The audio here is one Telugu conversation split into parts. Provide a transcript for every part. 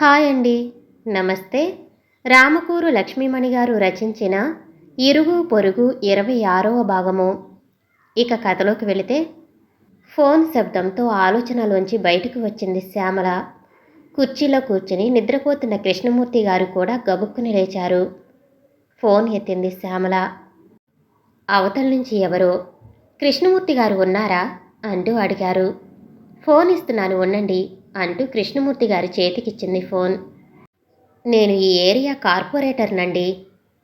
హాయ్ అండి నమస్తే. రామకూరు లక్ష్మీమణి గారు రచించిన ఇరుగు పొరుగు ఇరవై ఆరవ భాగము. ఇక కథలోకి వెళితే ఫోన్ శబ్దంతో ఆలోచనలోంచి బయటకు వచ్చింది శ్యామల. కుర్చీలో కూర్చుని నిద్రపోతున్న కృష్ణమూర్తి గారు కూడా గబుక్కుని లేచారు. ఫోన్ ఎత్తింది శ్యామల. అవతల నుంచి ఎవరో కృష్ణమూర్తి గారు ఉన్నారా? అంటూ అడిగారు. ఫోన్ ఇస్తున్నాను ఉండండి. అంటూ కృష్ణమూర్తి గారి చేతికిచ్చింది ఫోన్. నేను ఈ ఏరియా కార్పొరేటర్నండి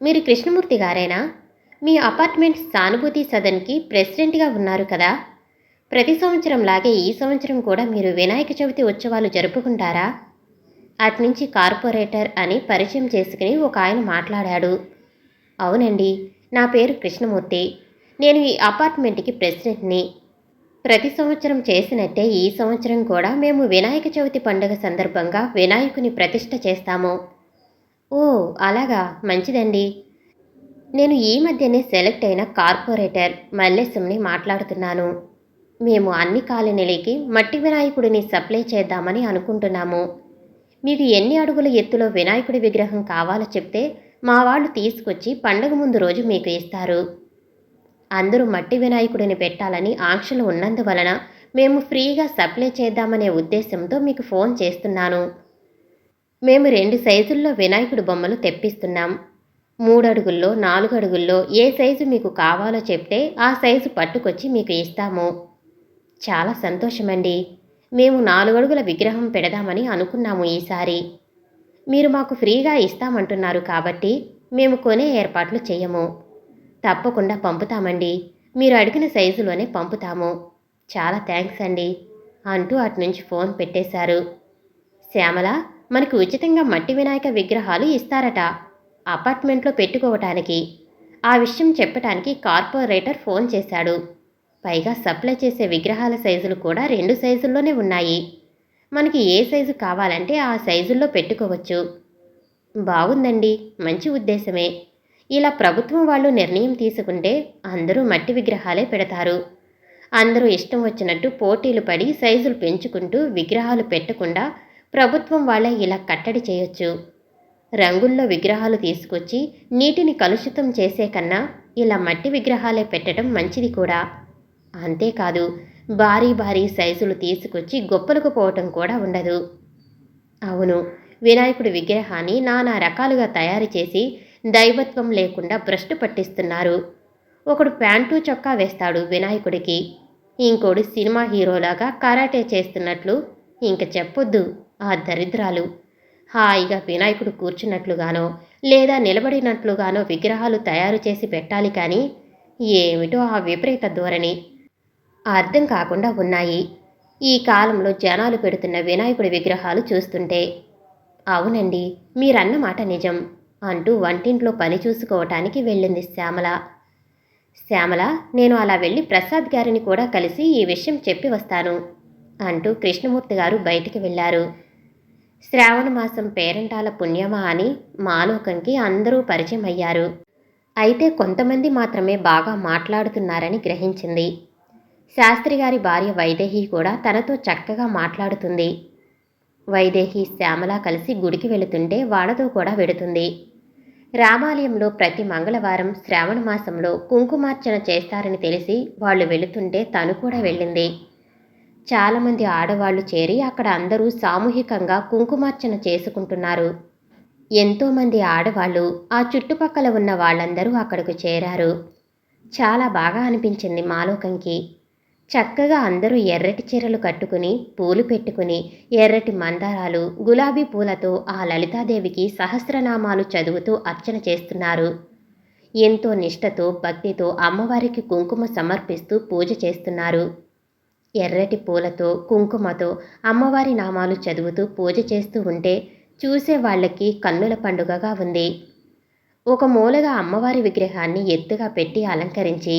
మీరు కృష్ణమూర్తి గారేనా? మీ అపార్ట్మెంట్ సానుభూతి సదన్కి ప్రెసిడెంట్గా ఉన్నారు కదా. ప్రతి సంవత్సరం లాగే ఈ సంవత్సరం కూడా మీరు వినాయక చవితి ఉత్సవాలు జరుపుకుంటారా? అట్నుంచి కార్పొరేటర్ అని పరిచయం చేసుకుని ఒక ఆయన మాట్లాడాడు. అవునండి నా పేరు కృష్ణమూర్తి. నేను ఈ అపార్ట్మెంట్కి ప్రెసిడెంట్ని. ప్రతి సంవత్సరం చేసినట్టే ఈ సంవత్సరం కూడా మేము వినాయక చవితి పండుగ సందర్భంగా వినాయకుని ప్రతిష్ట చేస్తాము. ఓ అలాగా? మంచిదండి. నేను ఈ మధ్యనే సెలెక్ట్ అయిన కార్పొరేటర్ మల్లేశంని మాట్లాడుతున్నాను. మేము అన్ని కాలనీలకి మట్టి వినాయకుడిని సప్లై చేద్దామని అనుకుంటున్నాము. మీకు ఎన్ని అడుగుల ఎత్తులో వినాయకుడి విగ్రహం కావాలో చెప్తే మా వాళ్ళు తీసుకొచ్చి పండగ ముందు రోజు మీకు ఇస్తారు. అందరూ మట్టి వినాయకుడిని పెట్టాలని ఆంక్షలు ఉన్నందువలన మేము ఫ్రీగా సప్లై చేద్దామనే ఉద్దేశంతో మీకు ఫోన్ చేస్తున్నాను. మేము రెండు సైజుల్లో వినాయకుడి బొమ్మలు తెప్పిస్తున్నాం. మూడు అడుగుల్లో నాలుగు అడుగుల్లో ఏ సైజు మీకు కావాలో చెప్తే ఆ సైజు పట్టుకొచ్చి మీకు ఇస్తాము. చాలా సంతోషమండి. మేము నాలుగు అడుగుల విగ్రహం పెడదామని అనుకున్నాము ఈసారి. మీరు మాకు ఫ్రీగా ఇస్తామంటున్నారు కాబట్టి మేము కొనే ఏర్పాట్లు చేయము. తప్పకుండా పంపుతామండి. మీరు అడిగిన సైజులోనే పంపుతాము. చాలా థ్యాంక్స్ అండి. అంటూ అటునుంచి ఫోన్ పెట్టేశారు. శ్యామల మనకు ఉచితంగా మట్టి వినాయక విగ్రహాలు ఇస్తారట. అపార్ట్మెంట్లో పెట్టుకోవటానికి. ఆ విషయం చెప్పటానికి కార్పొరేటర్ ఫోన్ చేశాడు. పైగా సప్లై చేసే విగ్రహాల సైజులు కూడా రెండు సైజుల్లోనే ఉన్నాయి. మనకి ఏ సైజు కావాలంటే ఆ సైజుల్లో పెట్టుకోవచ్చు. బాగుందండి. మంచి ఉద్దేశమే. ఇలా ప్రభుత్వం వాళ్ళు నిర్ణయం తీసుకుంటే అందరూ మట్టి విగ్రహాలే పెడతారు. అందరూ ఇష్టం వచ్చినట్టు పోటీలు పడి సైజులు పెంచుకుంటూ విగ్రహాలు పెట్టకుండా ప్రభుత్వం వాళ్ళే ఇలా కట్టడి చేయొచ్చు. రంగుల్లో విగ్రహాలు తీసుకొచ్చి నీటిని కలుషితం చేసే కన్నా ఇలా మట్టి విగ్రహాలే పెట్టడం మంచిది కూడా. అంతేకాదు భారీ భారీ సైజులు తీసుకొచ్చి గొప్పలకు పోవటం కూడా ఉండదు. అవును వినాయకుడి విగ్రహాన్ని నానా రకాలుగా తయారు చేసి దైవత్వం లేకుండా భ్రష్టు పట్టిస్తున్నారు. ఒకడు ప్యాంటు చొక్కా వేస్తాడు వినాయకుడికి. ఇంకోడు సినిమా హీరోలాగా కరాటే చేస్తున్నట్లు ఇంక చెప్పొద్దు ఆ దరిద్రాలు. హాయిగా వినాయకుడు కూర్చున్నట్లుగానో లేదా నిలబడినట్లుగానో విగ్రహాలు తయారు చేసి పెట్టాలి కానీ ఏమిటో ఆ విపరీత ధోరణి. అర్థం కాకుండా ఉన్నాయి. ఈ కాలంలో జనాలు పెడుతున్న వినాయకుడి విగ్రహాలు చూస్తుంటే అవునండి మీరన్న మాట నిజం. అంటూ వంటింట్లో పని చూసుకోవటానికి వెళ్ళింది శ్యామల. శ్యామల నేను అలా వెళ్ళి ప్రసాద్ గారిని కూడా కలిసి ఈ విషయం చెప్పి వస్తాను అంటూ కృష్ణమూర్తి గారు బయటికి వెళ్ళారు. శ్రావణ మాసం పేరంటాల పుణ్యమా అని మాలోకంకి అందరూ పరిచయం అయ్యారు. అయితే కొంతమంది మాత్రమే బాగా మాట్లాడుతున్నారని గ్రహించింది. శాస్త్రి గారి భార్య వైదేహి కూడా తనతో చక్కగా మాట్లాడుతుంది. వైదేహి శ్యామల కలిసి గుడికి వెళుతుంటే వాళ్ళతో కూడా వెడుతుంది. రామాలయంలో ప్రతి మంగళవారం శ్రావణ మాసంలో కుంకుమార్చన చేస్తారని తెలిసి వాళ్ళు వెళుతుంటే తను కూడా వెళ్ళింది. చాలామంది ఆడవాళ్ళు చేరి అక్కడ అందరూ సామూహికంగా కుంకుమార్చన చేసుకుంటున్నారు. ఎంతోమంది ఆడవాళ్ళు ఆ చుట్టుపక్కల ఉన్న వాళ్ళందరూ అక్కడకు చేరారు. చాలా బాగా అనిపించింది మాలోకంకి. చక్కగా అందరూ ఎర్రటి చీరలు కట్టుకుని పూలు పెట్టుకుని ఎర్రటి మందారాలు గులాబీ పూలతో ఆ లలితాదేవికి సహస్రనామాలు చదువుతూ అర్చన చేస్తున్నారు. ఎంతో నిష్టతో భక్తితో అమ్మవారికి కుంకుమ సమర్పిస్తూ పూజ చేస్తున్నారు. ఎర్రటి పూలతో కుంకుమతో అమ్మవారి నామాలు చదువుతూ పూజ చేస్తూ ఉంటే చూసే వాళ్ళకి కన్నుల పండుగగా ఉంది. ఒక మూలగా అమ్మవారి విగ్రహాన్ని ఎత్తుగా పెట్టి అలంకరించి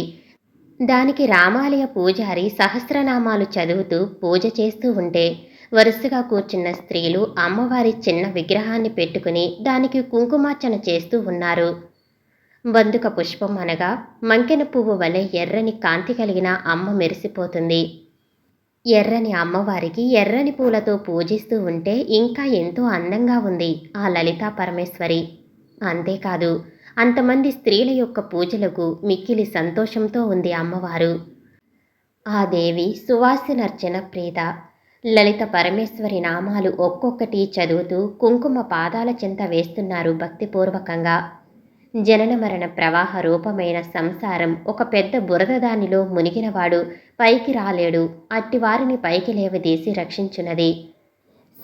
దానికి రామాలయ పూజారి సహస్రనామాలు చదువుతూ పూజ చేస్తూ ఉంటే వరుసగా కూర్చున్న స్త్రీలు అమ్మవారి చిన్న విగ్రహాన్ని పెట్టుకుని దానికి కుంకుమార్చన చేస్తూ ఉన్నారు. బందుక పుష్పం అనగా మంకెన పువ్వు వలె ఎర్రని కాంతి కలిగిన అమ్మ మెరిసిపోతుంది. ఎర్రని అమ్మవారికి ఎర్రని పూలతో పూజిస్తూ ఉంటే ఇంకా ఎంతో అందంగా ఉంది ఆ లలితా పరమేశ్వరి. అంతేకాదు అంతమంది స్త్రీల యొక్క పూజలకు మిక్కిలి సంతోషంతో ఉంది అమ్మవారు. ఆ దేవి సువాసినర్చన ప్రీత. లలిత పరమేశ్వరి నామాలు ఒక్కొక్కటి చదువుతూ కుంకుమ పాదాల చింత వేస్తున్నారు భక్తిపూర్వకంగా. జనన మరణ ప్రవాహ రూపమైన సంసారం ఒక పెద్ద బురద దానిలో మునిగినవాడు పైకి రాలేడు అట్టివారిని పైకి లేవదీసి రక్షించున్నది.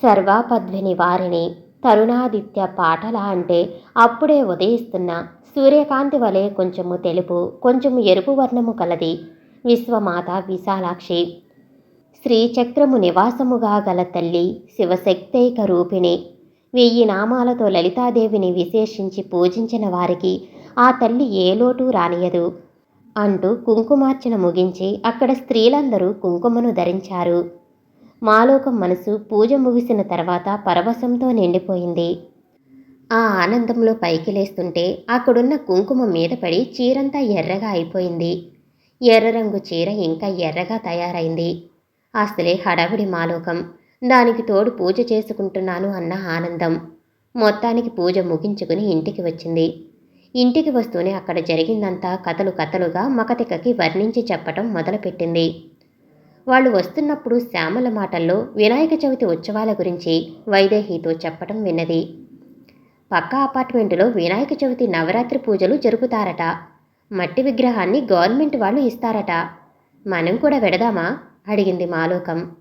సర్వాపద్విని వారిని తరుణాదిత్య పాటల అంటే అప్పుడే ఉదయిస్తున్న సూర్యకాంతి వలె కొంచెము తెలుపు కొంచెము ఎరుపు వర్ణము కలది విశ్వమాత విశాలాక్షి. శ్రీచక్రము నివాసముగా గల తల్లి శివశక్తైక రూపిణి. వెయ్యి నామాలతో లలితాదేవిని విశేషించి పూజించిన వారికి ఆ తల్లి ఏ లోటు రానియదు. అంటూ కుంకుమార్చన ముగించి అక్కడ స్త్రీలందరూ కుంకుమను ధరించారు. మాలోకం మనసు పూజ ముగిసిన తర్వాత పరవశంతో నిండిపోయింది. ఆ ఆనందంలో పైకి లేస్తుంటే అక్కడున్న కుంకుమ మీద పడి చీరంతా ఎర్రగా అయిపోయింది. ఎర్ర రంగు చీర ఇంకా ఎర్రగా తయారైంది. అసలే హడావిడి మాలోకం. దానికి తోడు పూజ చేసుకుంటున్నాను అన్న ఆనందం. మొత్తానికి పూజ ముగించుకుని ఇంటికి వచ్చింది. ఇంటికి వస్తూనే అక్కడ జరిగిందంతా కథలు కథలుగా మకతికకి వర్ణించి చెప్పటం మొదలుపెట్టింది. వాళ్ళు వస్తున్నప్పుడు శ్యామల మాటల్లో వినాయక చవితి ఉత్సవాల గురించి వైదేహితో చెప్పటం విన్నది. పక్క అపార్ట్మెంటులో వినాయక చవితి నవరాత్రి పూజలు జరుపుతారట. మట్టి విగ్రహాన్ని గవర్నమెంట్ వాళ్ళు ఇస్తారట. మనం కూడా వెడదామా? అడిగింది మాలోకం.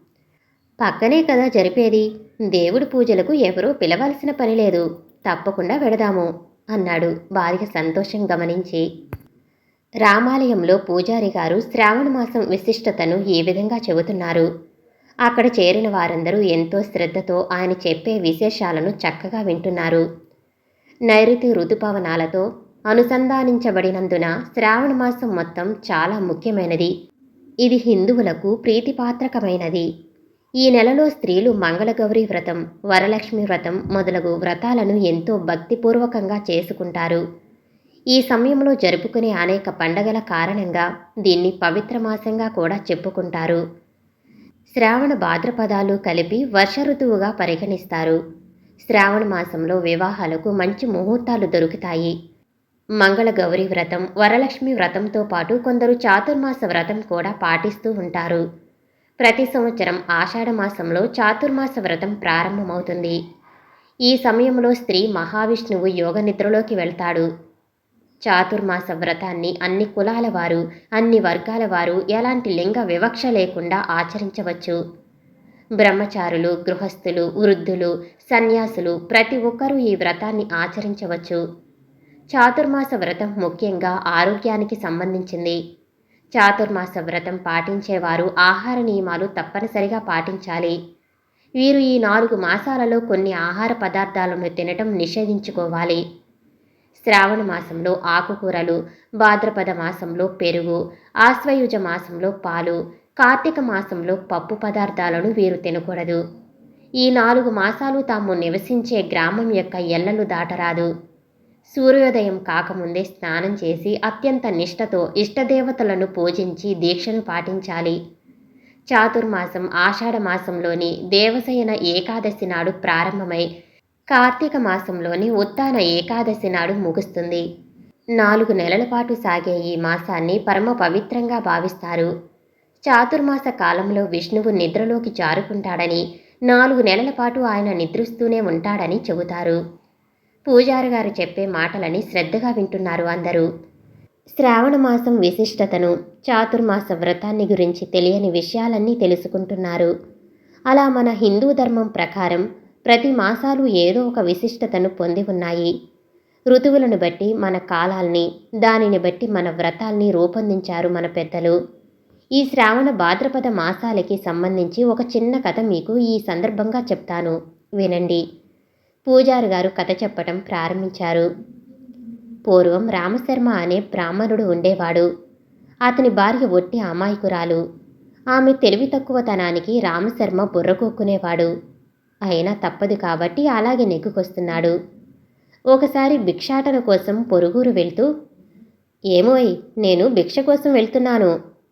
పక్కనే కదా జరిపేది. దేవుడి పూజలకు ఎవరూ పిలవాల్సిన పని లేదు. తప్పకుండా వెడదాము అన్నాడు భార్య సంతోషం గమనించి. రామాలయంలో పూజారి గారు శ్రావణ మాసం విశిష్టతను ఈ విధంగా చెబుతున్నారు. అక్కడ చేరిన వారందరూ ఎంతో శ్రద్ధతో ఆయన చెప్పే విశేషాలను చక్కగా వింటున్నారు. నైరుతి ఋతుపవనాలతో అనుసంధానించబడినందున శ్రావణ మాసం మొత్తం చాలా ముఖ్యమైనది. ఇది హిందువులకు ప్రీతిపాత్రకమైనది. ఈ నెలలో స్త్రీలు మంగళగౌరి వ్రతం వరలక్ష్మి వ్రతం మొదలగు వ్రతాలను ఎంతో భక్తిపూర్వకంగా చేసుకుంటారు. ఈ సమయంలో జరుపుకునే అనేక పండగల కారణంగా దీన్ని పవిత్ర మాసంగా కూడా చెప్పుకుంటారు. శ్రావణ భాద్రపదాలు కలిపి వర్ష ఋతువుగా పరిగణిస్తారు. శ్రావణ మాసంలో వివాహాలకు మంచి ముహూర్తాలు దొరుకుతాయి. మంగళగౌరి వ్రతం వరలక్ష్మి వ్రతంతో పాటు కొందరు చాతుర్మాస వ్రతం కూడా పాటిస్తూ ఉంటారు. ప్రతి సంవత్సరం ఆషాఢ మాసంలో చాతుర్మాస వ్రతం ప్రారంభమవుతుంది. ఈ సమయంలో స్త్రీ మహావిష్ణువు యోగ నిద్రలోకి వెళ్తాడు. చాతుర్మాస వ్రతాన్ని అన్ని కులాల వారు అన్ని వర్గాల వారు ఎలాంటి లింగ వివక్ష లేకుండా ఆచరించవచ్చు. బ్రహ్మచారులు గృహస్థులు వృద్ధులు సన్యాసులు ప్రతి ఒక్కరూ ఈ వ్రతాన్ని ఆచరించవచ్చు. చాతుర్మాస వ్రతం ముఖ్యంగా ఆరోగ్యానికి సంబంధించింది. చాతుర్మాస వ్రతం పాటించేవారు ఆహార నియమాలు తప్పనిసరిగా పాటించాలి. వీరు ఈ నాలుగు మాసాలలో కొన్ని ఆహార పదార్థాలను తినటం నిషేధించుకోవాలి. శ్రావణ మాసంలో ఆకుకూరలు భాద్రపద మాసంలో పెరుగు ఆశ్వయుజ మాసంలో పాలు కార్తీక మాసంలో పప్పు పదార్థాలను వీరు తినకూడదు. ఈ నాలుగు మాసాలు తాము నివసించే గ్రామం యొక్క ఎల్లలు దాటరాదు. సూర్యోదయం కాకముందే స్నానం చేసి అత్యంత నిష్టతో ఇష్టదేవతలను పూజించి దీక్షను పాటించాలి. చాతుర్మాసం ఆషాఢ మాసంలోని దేవసయన ఏకాదశి నాడు ప్రారంభమై కార్తీక మాసంలోని ఉత్తాన ఏకాదశి నాడు ముగుస్తుంది. నాలుగు నెలల పాటు సాగే ఈ మాసాన్ని పరమ పవిత్రంగా భావిస్తారు. చాతుర్మాస కాలంలో విష్ణువు నిద్రలోకి జారుకుంటాడని నాలుగు నెలల పాటు ఆయన నిద్రిస్తూనే ఉంటాడని చెబుతారు. పూజారి గారు చెప్పే మాటలని శ్రద్ధగా వింటున్నారు అందరూ. శ్రావణ మాసం విశిష్టతను చాతుర్మాస వ్రతాన్ని గురించి తెలియని విషయాలన్నీ తెలుసుకుంటున్నారు. అలా మన హిందూ ధర్మం ప్రకారం ప్రతి మాసాలు ఏదో ఒక విశిష్టతను పొంది ఉన్నాయి. ఋతువులను బట్టి మన కాలాల్ని దానిని బట్టి మన వ్రతాల్ని రూపొందించారు మన పెద్దలు. ఈ శ్రావణ భాద్రపద మాసాలకి సంబంధించి ఒక చిన్న కథ మీకు ఈ సందర్భంగా చెప్తాను. వినండి. పూజారి గారు కథ చెప్పటం ప్రారంభించారు. పూర్వం రామశర్మ అనే బ్రాహ్మణుడు ఉండేవాడు. అతని భార్య ఒట్టి అమాయకురాలు. ఆమె తెలివి తక్కువతనానికి రామశర్మ బుర్రకూక్కునేవాడు అయినా తప్పదు కాబట్టి అలాగే నెగ్గుకొస్తున్నాడు. ఒకసారి భిక్షాటన కోసం పొరుగురు వెళ్తూ ఏమోయ్ నేను భిక్ష కోసం వెళ్తున్నాను.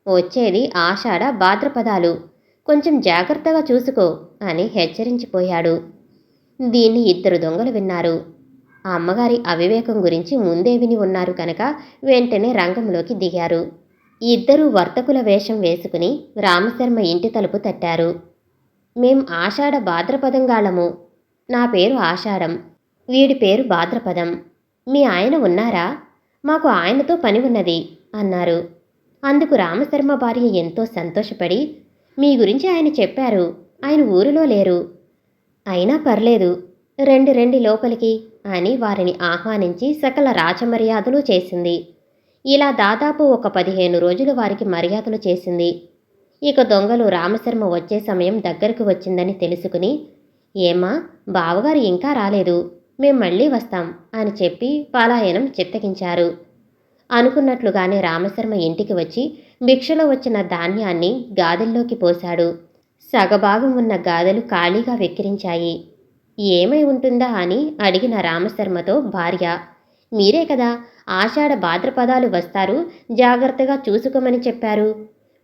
వచ్చేది ఆషాఢ భాద్రపదాలు. కొంచెం జాగ్రత్తగా చూసుకో అని హెచ్చరించిపోయాడు. దీన్ని ఇద్దరు దొంగలు విన్నారు. ఆ అమ్మగారి అవివేకం గురించి ముందే విని ఉన్నారు కనుక వెంటనే రంగంలోకి దిగారు. ఇద్దరూ వర్తకుల వేషం వేసుకుని రామశర్మ ఇంటి తలుపు తట్టారు. మేం ఆషాఢ భాద్రపదంగాళము నా పేరు ఆషాఢం. వీడి పేరు భాద్రపదం. మీ ఆయన ఉన్నారా? మాకు ఆయనతో పని ఉన్నది అన్నారు. అందుకు రామశర్మ భార్య ఎంతో సంతోషపడి మీ గురించి ఆయన చెప్పారు. ఆయన ఊరిలో లేరు. అయినా పర్లేదు. రెండు రెండు లోపలికి అని వారిని ఆహ్వానించి సకల రాజమర్యాదలు చేసింది. ఇలా దాదాపు ఒక పదిహేను రోజులు వారికి మర్యాదలు చేసింది. ఇక దొంగలు రామశర్మ వచ్చే సమయం దగ్గరకు వచ్చిందని తెలుసుకుని ఏమా బావగారు ఇంకా రాలేదు. మేం మళ్ళీ వస్తాం అని చెప్పి పలాయనం చిత్తగించారు. అనుకున్నట్లుగానే రామశర్మ ఇంటికి వచ్చి భిక్షలో వచ్చిన ధాన్యాన్ని గాదెల్లోకి పోశాడు. సగభాగం ఉన్న గాదెలు ఖాళీగా వెక్కిరించాయి. ఏమై ఉంటుందా అని అడిగిన రామశర్మతో భార్య మీరే కదా ఆషాఢ భాద్రపదాలు వస్తారు జాగ్రత్తగా చూసుకోమని చెప్పారు.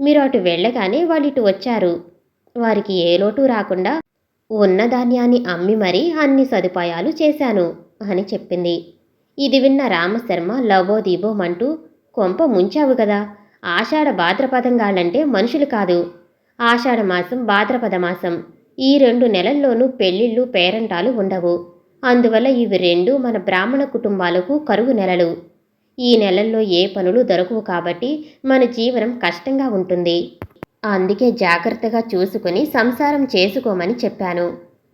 మీరు అటు వెళ్ళగానే వాళ్ళు ఇటు వచ్చారు. వారికి ఏ లోటు రాకుండా ఉన్న ధాన్యాన్ని అమ్మి మరీ అన్ని సదుపాయాలు చేశాను అని చెప్పింది. ఇది విన్న రామశర్మ లవోదీబోమంటూ కొంప ముంచావు కదా ఆషాఢ భాద్రపదంగాళ్ళంటే మనుషులు కాదు. ఆషాఢ మాసం భాద్రపద మాసం. ఈ రెండు నెలల్లోనూ పెళ్ళిళ్ళు పేరంటాలు ఉండవు. అందువల్ల ఇవి రెండు మన బ్రాహ్మణ కుటుంబాలకు కరువు నెలలు. ఈ నెలల్లో ఏ పనులు దొరకవు కాబట్టి మన జీవనం కష్టంగా ఉంటుంది. అందుకే జాగ్రత్తగా చూసుకుని సంసారం చేసుకోమని చెప్పాను.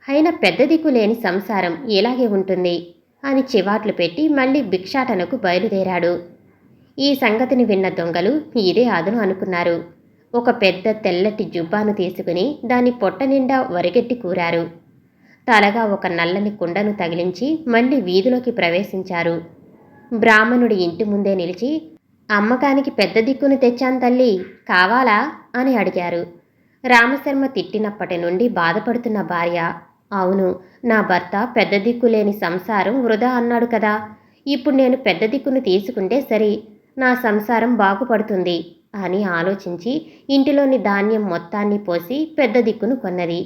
అయినా పెద్ద దిక్కు లేని సంసారం ఇలాగే ఉంటుంది అని చివాట్లు పెట్టి మళ్ళీ భిక్షాటనకు బయలుదేరాడు. ఈ సంగతిని విన్న దొంగలు ఇదే అదును అనుకున్నారు. ఒక పెద్ద తెల్లటి జుబ్బాను తీసుకుని దాని పొట్ట నిండా వరిగెట్టి కూరారు. తలగా ఒక నల్లని కుండను తగిలించి మళ్ళీ వీధిలోకి ప్రవేశించారు. బ్రాహ్మణుడి ఇంటి ముందే నిలిచి అమ్మకానికి పెద్ద దిక్కును తెచ్చాను తల్లి కావాలా? అని అడిగారు. రామశర్మ తిట్టినప్పటి నుండి బాధపడుతున్న భార్య అవును నా భర్త పెద్ద దిక్కు లేని సంసారం వృధా అన్నాడు కదా. ఇప్పుడు నేను పెద్ద దిక్కును తీసుకుంటే సరి నా సంసారం బాగుపడుతుంది అని ఆలోచించి ఇంటిలోని ధాన్యం మొత్తాన్ని పోసి పెద్ద దిక్కును కొన్నది.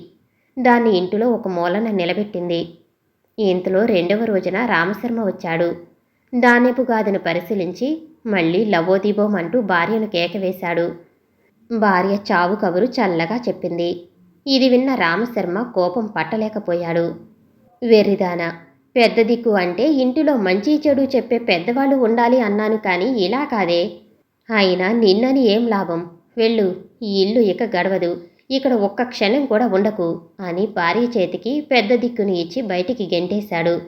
దాన్ని ఇంటిలో ఒక మూలన నిలబెట్టింది. ఇంతలో రెండవ రోజున రామశర్మ వచ్చాడు. ధాన్యపు గాదును పరిశీలించి మళ్ళీ లవోదీబోం అంటూ భార్యను కేకవేశాడు. భార్య చావు కబురు చల్లగా చెప్పింది. ఇది విన్న రామశర్మ కోపం పట్టలేకపోయాడు. వెర్రిదాన పెద్ద దిక్కు అంటే ఇంటిలో మంచి చెడు చెప్పే పెద్దవాళ్ళు ఉండాలి అన్నాను కానీ ఇలా కాదే. అయినా నిన్నని ఏం లాభం? వెళ్ళు ఈ ఇల్లు ఇక గడవదు. ఇక్కడ ఒక్క క్షణం కూడా ఉండకు అని భార్య చేతికి పెద్ద దిక్కుని ఇచ్చి బయటికి గెంటేశాడు.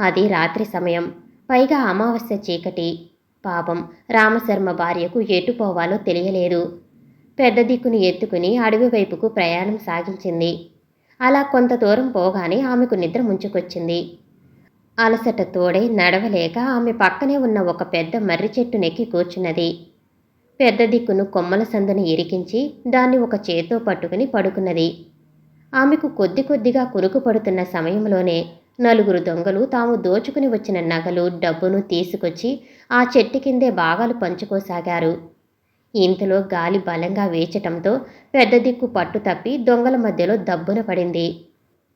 అది రాత్రి సమయం. పైగా అమావాస్య చీకటి పాపం రామశర్మ భార్యకు ఎటు పోవాలో తెలియలేదు. పెద్ద దిక్కును ఎత్తుకుని అడవి వైపుకు ప్రయాణం సాగించింది. అలా కొంత దూరం పోగానే ఆమెకు నిద్ర ముంచుకొచ్చింది. అలసట తోడై నడవలేక ఆమె పక్కనే ఉన్న ఒక పెద్ద మర్రి చెట్టు నెక్కి కూర్చున్నది. పెద్ద దిక్కును కొమ్మల సందును ఇరికించి దాన్ని ఒక చేత్తో పట్టుకుని పడుకున్నది. ఆమెకు కొద్ది కొద్దిగా కురుకు పడుతున్న సమయంలోనే నలుగురు దొంగలు తాము దోచుకుని వచ్చిన నగలు డబ్బును తీసుకొచ్చి ఆ చెట్టు కిందే భాగాలు పంచుకోసాగారు. ఇంతలో గాలి బలంగా వేచటంతో పెద్ద దిక్కు పట్టు తప్పి దొంగల మధ్యలో దబ్బున పడింది.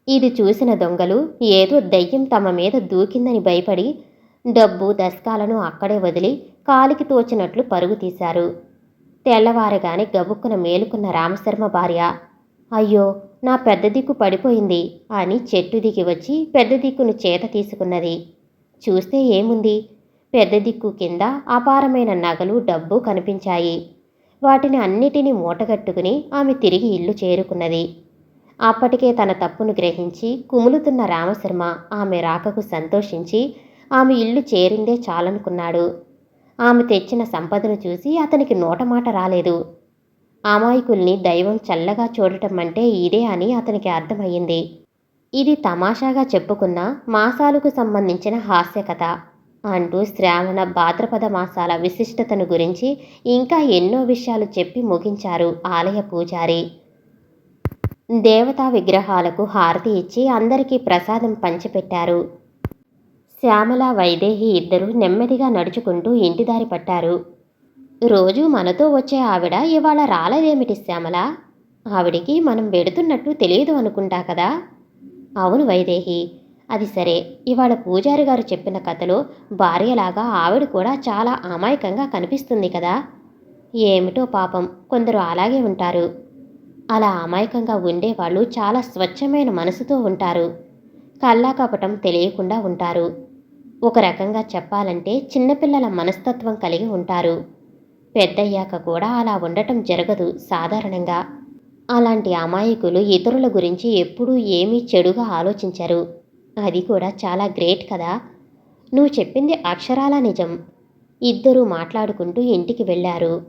ఇది చూసిన దొంగలు ఏదో దయ్యం తమ మీద దూకిందని భయపడి డబ్బు దశకాలను అక్కడే వదిలి కాలికి తోచినట్లు పరుగు తీశారు. తెల్లవారగానే గబుక్కున మేలుకున్న రామశర్మ భార్య అయ్యో నా పెద్ద దిక్కు పడిపోయింది అని చెట్టు దిగి వచ్చి పెద్ద దిక్కును చేత తీసుకున్నది. చూస్తే ఏముంది? పెద్ద దిక్కు కింద అపారమైన నగలు డబ్బు కనిపించాయి. వాటిని అన్నిటినీ మూటగట్టుకుని ఆమె తిరిగి ఇల్లు చేరుకున్నది. అప్పటికే తన తప్పును గ్రహించి కుములుతున్న రామశర్మ ఆమె రాకకు సంతోషించి ఆమె ఇల్లు చేరిందే చాలనుకున్నాడు. ఆమె తెచ్చిన సంపదను చూసి అతనికి నోటమాట రాలేదు. అమాయకుల్ని దైవం చల్లగా చూడటం అంటే ఇదే అని అతనికి అర్థమయ్యింది. ఇది తమాషాగా చెప్పుకున్న మాసాలకు సంబంధించిన హాస్య కథ అంటూ శ్రావణ భాద్రపద మాసాల విశిష్టతను గురించి ఇంకా ఎన్నో విషయాలు చెప్పి ముగించారు ఆలయ పూజారి. దేవతా విగ్రహాలకు హారతి ఇచ్చి అందరికీ ప్రసాదం పంచిపెట్టారు. శ్యామల వైదేహి ఇద్దరు నెమ్మదిగా నడుచుకుంటూ ఇంటిదారి పట్టారు. రోజు మనతో వచ్చే ఆవిడ ఇవాళ రాలేదేమిటి శ్యామల? ఆవిడికి మనం వెడుతున్నట్టు తెలియదు అనుకుంటా కదా? అవును వైదేహి అది సరే. ఇవాళ పూజారి గారు చెప్పిన కథలో భార్యలాగా ఆవిడ కూడా చాలా అమాయకంగా కనిపిస్తుంది కదా? ఏమిటో పాపం కొందరు అలాగే ఉంటారు. అలా అమాయకంగా ఉండేవాళ్ళు చాలా స్వచ్ఛమైన మనసుతో ఉంటారు. కల్లాకపటం తెలియకుండా ఉంటారు. ఒక రకంగా చెప్పాలంటే చిన్నపిల్లల మనస్తత్వం కలిగి ఉంటారు. పెద్దయ్యాక కూడా అలా ఉండటం జరగదు సాధారణంగా. అలాంటి అమాయకులు ఇతరుల గురించి ఎప్పుడూ ఏమీ చెడుగా ఆలోచించరు. అది కూడా చాలా గ్రేట్ కదా. నువ్వు చెప్పింది అక్షరాల నిజం. ఇద్దరూ మాట్లాడుకుంటూ ఇంటికి వెళ్ళారు.